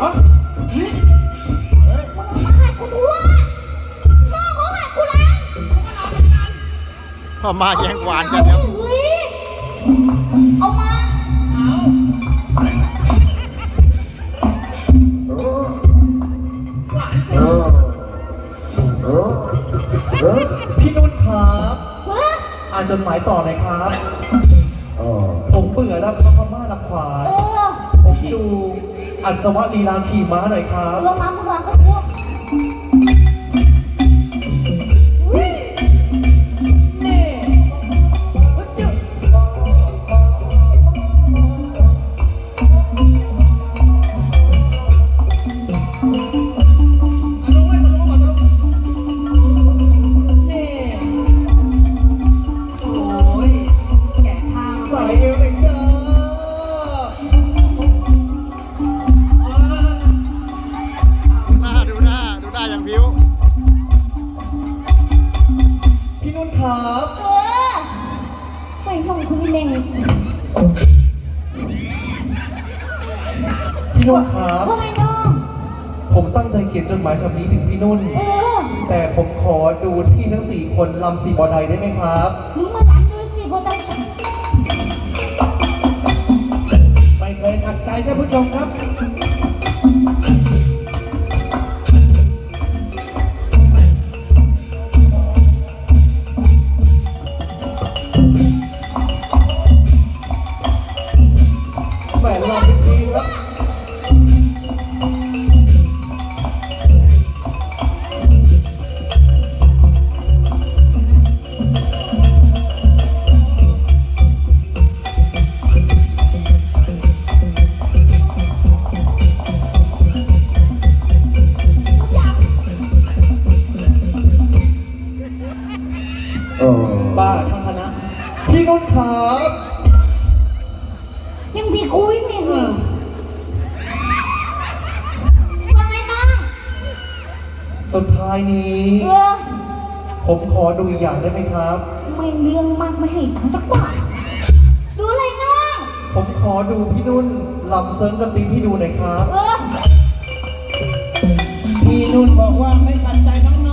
ฮะมึงเอามาให้กูทั่วน้องเขาให้กูล้างพ่อมาแย่งหวานกันครับเฮ้ยเอามา พี่นุ่นครับ เฮ้ย อ่านจดหมายต่อหน่อยครับ อัศวะลีลาขี่ม้าหน่อยครับลงมาพวกเราก็พวก พี่นุ่นครับ ว่าไงน้องผมตั้งใจเขียนจดหมายฉบับนี้ถึงพี่นุ่น เออแต่ผมขอดูที่ทั้งสี่คนลำสี่บอใดได้ไหมครับ มึงมาล้างด้วยสิโบตันสันไม่เคยขัดใจท่านผู้ชมครับ เออบ้าทั้งคณะพี่นุ่นครับยังมีคุยมีคุยว่าไงน้องสุดท้ายนี้ เออผมขอดูอีกอย่างได้ไหมครับไม่เรื่องมากไม่ให้ตังค์สักบาทดูอะไรน้องผมขอดูพี่นุ่นลำเซิร์งกระตีพี่ดูหน่อยครับ เออ พี่นุ่นบอกว่าไม่ขัดใจน้อง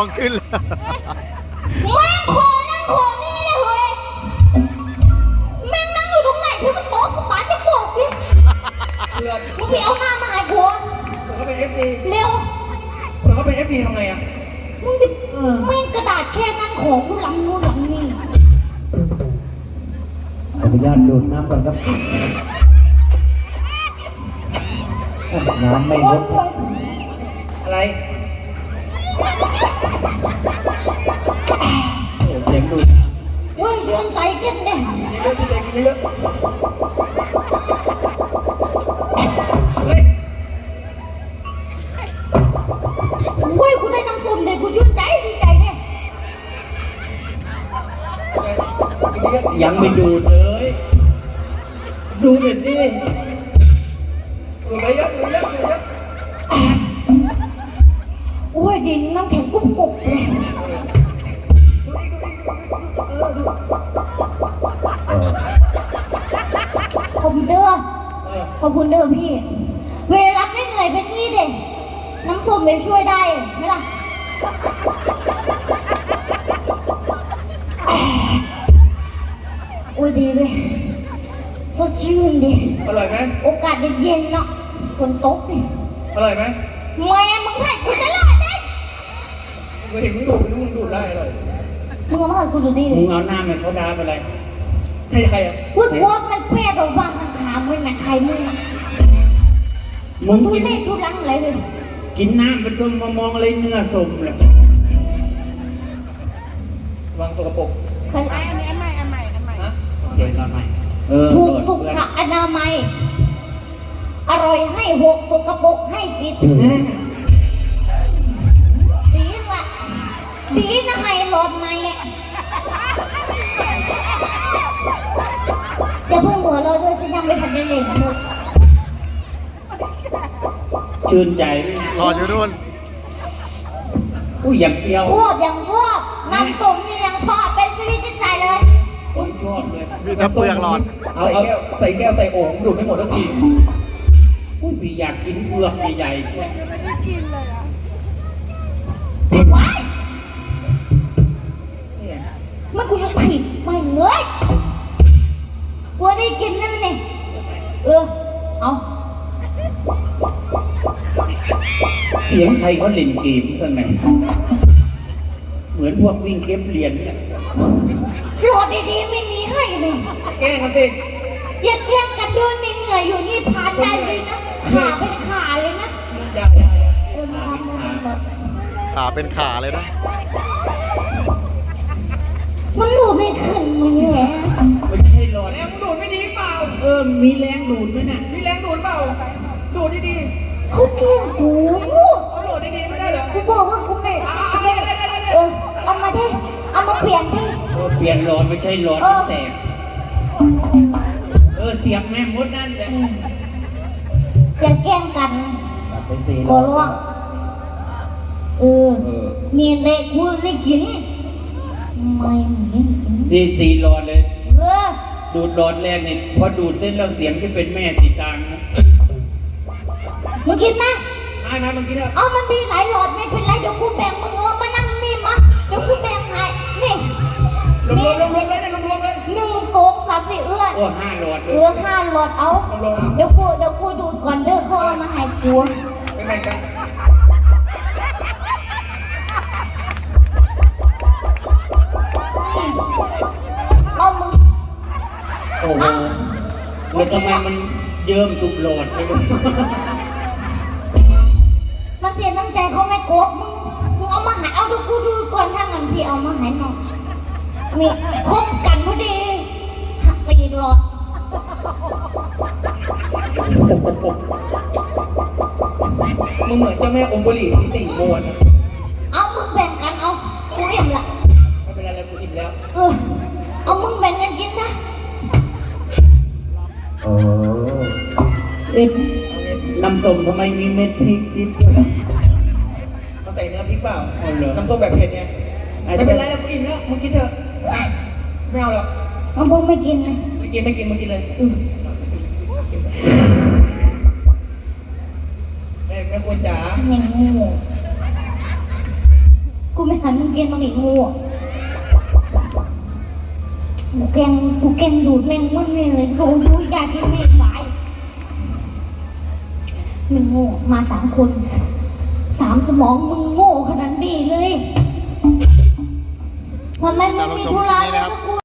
องขึ้นแล้วแม่งขอนั่นขอนี่เลยเฮ้ยแม่งนั่งอยู่ตรงไหนที่มันโต๊ะกับป๋าจะบอกดิเพื่อนมึงไปเอาหน้ามาให้กูเขาเป็นเอฟซีเร็วเขาเป็นเอฟซีทำไงอะมึงดิแม่งกระดาษแค่นั้นของกูลำนู่นลำนี่ขออนุญาตดูดน้ำก่อนครับ น้ำไม่โอ้ลยดโอ้ยอะไร สียงดูดโอ้ยเชื่อใจกันเนี่ยเยอะที่ไหนกินเยอะเฮ้ยโอ้ยกูได้น้ำส้มเด็กกูชื่นใจดีใจเนี่ยกินเยอะยังไม่ดูดเลย ดูหน่อยสิ ขอบคุณเด้อพี่ เวลาไม่เหนื่อยเป็นนี่เด็น้ำส้มไปช่วยได้ไหมล่ะโอ้ยดีเลยสดชื่นดีอร่อยไหมโอกาสเย็นๆเนาะฝนตกเนี่ยอร่อยไหมแม่มึงให้กูตลอดเลยกูเห็นมึงดูดมึงดูดได้อร่อยมึงเอามาให้กูดูดิมึงเอาหน้ามันเขาดาไปเลย ให้ใครอะวุ้ยว่ามันเปรี้ยวออกมาข้างๆมึงนะใครมึงอะมึมึงงทุกินเรศทุลังอะไรเลยกินน้ำเป็นตัวมามองอะไรเนื้อสมเลยวางสกปรกใครฮะเขียนเราหน่อยเออถูกโดดสุขเพื่อนอนามัย อร่อยให้หกสกปรกให้สิบดีละดีนะให้หลอดในอ เพิ่งหัวเราะด้วยฉันยังไม่ทันได้เล่นมุกชื่นใจไหมนะรออยู่นู่นอุ้ยอย่างเปรี้ยว ชอบยังชอบน้ำส้มนี่ยังชอบเป็นชีวิตจิตใจเลยผมชอบเลยมีแต่เปลือกหลอด เอาใส่เอาแก้วใส่แก้วใส่โอ่งดูดไม่หมดทันทีอุ้ยพี่อยากกินเปลือกใหญ่ๆแค่ว้ายมันกูจะถีบไม่เงย กลัวได้กินนั่นนี่เออ เอาเสียงใครเขาเล่นเกมข้างในเหมือนพวกวิ่งเก็บเหรียญเนี่ยโหลดดีๆไม่มีให้เลยแกล้งกันสิอย่าแข่งกันเดินเหนื่อยๆอยู่นี่ผ่านได้เลยนะ ขาเป็นขาเลยนะอย่าอย่าอย่าเออมาทำมาทำแบบขาเป็นขาเลยนะ มันดูไม่ขึ้นมือแหละ เปล่าเออ มีแรงดูดไหมน่ะมีแรงดูดเปล่า ดูดดีเขาแกล้งกูๆเอาโหลดดีๆไม่ได้เหรอกูบอกว่ากูไม่อ่าได้ได้ได้ได้เออเอามาดิเอามาเปลี่ยนดิ เออเปลี่ยนหลอดไม่ใช่หลอดเออแตก เออเสียบแม่มดนั่นแหละอย่าแกล้งกันกลับไปเซขอร้องเออเออ นี่เด็กกูได้กินไม่ไม่กิน นี่สี่หลอดเลยเออ ดูดหลอดแรกนี่พอดูดเส้นแล้วเสียงจะเป็นแม่สีตางนะมึงกินไหมไอ้มาเมื่อกี้เนี่ยเอามันมีหลายหลอดไม่เป็นไรเดี๋ยวกูแบ่งมึงเออมานั่งนี่มาเดี๋ยวกูแบ่งให้นี่รวมนี่รวมรวมเลยเนี่ยรวมรวมเลยหนึ่งสองสามสี่เอื้อนโอ้ห้าหลอดเลเอยอห้าหลอดเอารวมรวมเอาเดี๋ยวกูเดี๋ยวกูดูดก่อนเด้อเขาเอามาให้กูไปแบ่งกัน ทำไมมันเยิ้มทุกหลอดเลยมันเสียน้ำใจเขาไม่กดมึงมึงเอามาใหายเอาดูกูดูก่อนถ้างั้นพี่เอามาใหายน้องนี่คบกันพอดีหักสี่หลอดมึงเหมือนเจ้าแม่อมบุหรี่ที่สี่โมน เอ๊ะน้ำส้มทำไมมีเม็ดพริกจิ๊บด้วยเขาใส่เนื้อพริกเปล่าเอาเหรอน้ำส้มแบบเผ็ดไงไอ้ไม่เป็นไรแล้วกูอิ่มแล้วมึงกินเถอะไม่เอาหรอกเอามึงไม่กินเลยไม่กินไม่กินมึงกินเลยอืมแม่แม่ควรจ๋าแม่งงูกูไม่หันมึงกินมึงอีกงูอะกูแกงกูแกงดูดแมงมันนี่เลยโอ้ดูอยากกินแมงสายแมึงโง่ มาสามคน สามสมองมึงโง่ขนาดนี้เลยทำไมมึงมีธุระอะไรกับกู